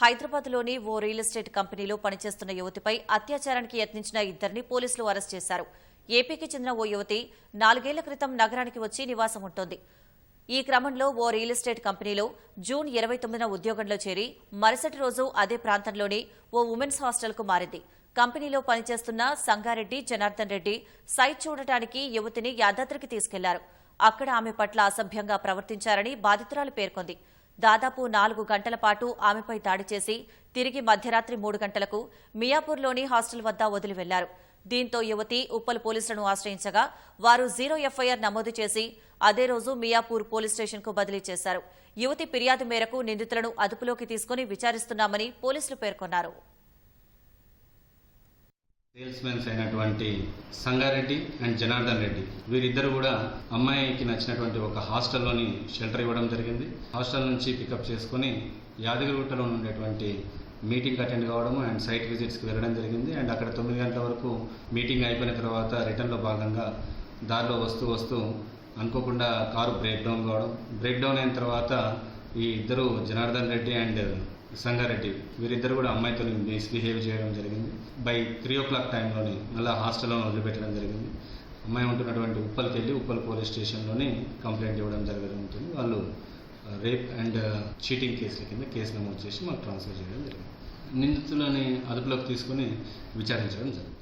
హైదరాబాద్లోని ఓ real estate కంపెనీలో పనిచేస్తున్న యువతిపై అత్యాచారానికి యత్నించిన ఇద్దరిని పోలీసులు అరెస్ట్ చేశారు. ఏపీకి చెందిన ఓ యువతి నాలుగేళ్ళ క్రితం నగరానికి వచ్చి నివాసం ఉంటోంది. ఈ క్రమంలో ఓ రియల్ ఎస్టేట్ కంపెనీలో జూన్ ఇరవై తొమ్మిదిన ఉద్యోగంలో చేరి మరుసటి రోజు అదే ప్రాంతంలోని ఓ ఉమెన్స్ హాస్టల్కు మారింది. కంపెనీలో పనిచేస్తున్న సంగారెడ్డి జనార్దన్ రెడ్డి సైట్ చూడటానికి యువతిని యాదాద్రికి తీసుకెళ్ళారు. అక్కడ ఆమె పట్ల అసభ్యంగా ప్రవర్తించారని బాధితురాలు పేర్కొంది. దాదాపు నాలుగు గంటల పాటు ఆమెపై దాడి చేసి తిరిగి మధ్యరాత్రి మూడు గంటలకు మియాపూర్లోని హాస్టల్ వద్ద వదిలి వెళ్ళారు. దీంతో యువతి ఉప్పల్ పోలీసులను ఆశ్రయించగా వారు జీరో ఎఫ్ఐఆర్ నమోదు చేసి అదే రోజు మియాపూర్ పోలీస్ స్టేషన్కు బదిలీ చేశారు. యువతి ఫిర్యాదు మేరకు నిందితులను అదుపులోకి తీసుకుని విచారిస్తున్నామని పోలీసులు పేర్కొన్నారు. సేల్స్ మెన్స్ అయినటువంటి సంగారెడ్డి అండ్ జనార్దన్ రెడ్డి. వీరిద్దరు కూడా అమ్మాయికి నచ్చినటువంటి ఒక హాస్టల్లోని షెల్టర్ ఇవ్వడం జరిగింది. హాస్టల్ నుంచి పికప్ చేసుకొని యాదగిరిగుట్టలో ఉండేటువంటి మీటింగ్ అటెండ్ కావడం అండ్ సైట్ విజిట్స్కి వెళ్ళడం జరిగింది. అండ్ అక్కడ తొమ్మిది గంటల వరకు మీటింగ్ అయిపోయిన తర్వాత రిటర్న్లో భాగంగా దారిలో వస్తూ వస్తూ అనుకోకుండా కారు బ్రేక్ డౌన్ కావడం. బ్రేక్ డౌన్ అయిన తర్వాత ఈ ఇద్దరు జనార్దన్ రెడ్డి అండ్ సంగారెడ్డి వీరిద్దరు కూడా అమ్మాయితో మిస్బిహేవ్ చేయడం జరిగింది. బై త్రీ ఓ క్లాక్ టైంలోని మళ్ళీ హాస్టల్లో వదిలిపెట్టడం జరిగింది. అమ్మాయి ఉంటున్నటువంటి ఉప్పల్కి వెళ్ళి ఉప్పల్ పోలీస్ స్టేషన్లోని కంప్లైంట్ ఇవ్వడం జరుగుతుంది. వాళ్ళు రేప్ అండ్ చీటింగ్ కేసుల కింద కేసు నమోదు చేసి మాకు ట్రాన్స్ఫర్ చేయడం జరిగింది. నిందితులని అదుపులోకి తీసుకుని విచారించడం జరిగింది